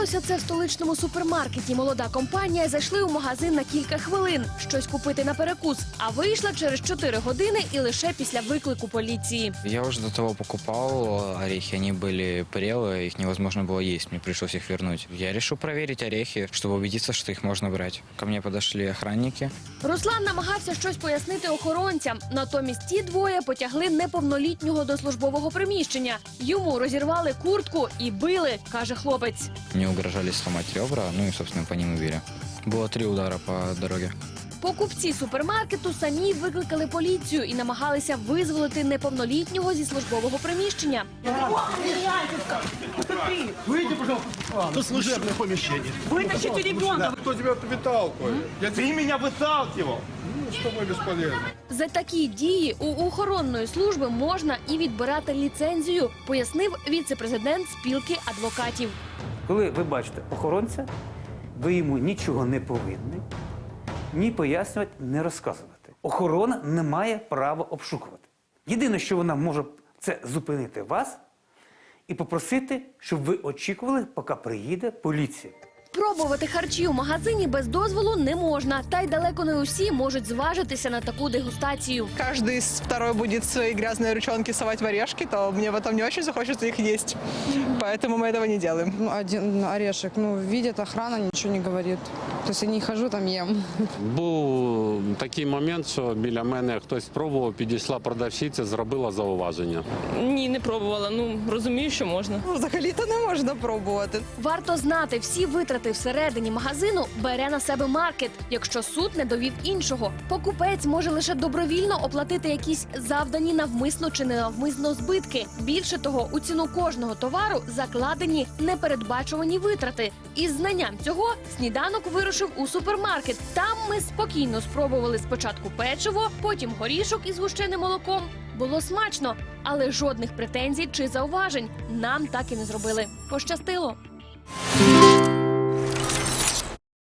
Сталося це в столичному супермаркеті. Молода компанія зайшли у магазин на кілька хвилин, щось купити на перекус, а вийшла через 4 години і лише після виклику поліції. Я уже до того покупал орехи, они были прелые, их невозможно было есть, мне пришлось их вернуть. Я решил проверить орехи, чтобы убедиться, что их можно брать. Ко мне подошли охранники. Руслан намагався щось пояснити охоронцям. Натомість ті двоє потягли неповнолітнього до службового приміщення. Йому розірвали куртку і били, каже хлопець. Мне угрожали сломать ребра, ну и, собственно, по ним и били. Было три удара по дороге. Покупці супермаркету самі викликали поліцію і намагалися визволити неповнолітнього зі службового приміщення. Выйди, пожалуйста, до служебное помещение. Вытащите ребенка. Кто тебя выталкивает? Я Ты меня выталкивал. с тобой бесполезно. За такі дії у охоронної служби можна і відбирати ліцензію, пояснив віце-президент спілки адвокатів. Коли ви бачите охоронця, ви йому нічого не повинні, ні пояснювати, не розказувати. Охорона не має права обшукувати. Єдине, що вона може, це зупинити вас і попросити, щоб ви очікували, поки приїде поліція. Пробувати харчі у магазині без дозволу не можна, та й далеко не усі можуть зважитися на таку дегустацію. каждый из второй будет свои грязные ручонки совать в орешки, то мне потом не очень захочется их есть. Поэтому мы этого не делаем. Ну, один орешек, ну, видит охрана, ничего не говорит. То есть я не хожу там ем. Був такий момент, що біля мене хтось спробував, підійшла продавщиця, зробила зауваження. Ні, не пробувала. Ну розумію, що можна. Ну, взагалі-то не можна пробувати. Варто знати, всі витрати всередині магазину бере на себе маркет, якщо суд не довів іншого. Покупець може лише добровільно оплатити якісь завдані навмисно чи ненавмисно збитки. Більше того, у ціну кожного товару закладені непередбачувані витрати. Із знанням цього сніданок вирушив у супермаркет. Там ми спокійно спробували спочатку печиво, потім горішок із гущеним молоком. Було смачно, але жодних претензій чи зауважень нам так і не зробили. Пощастило.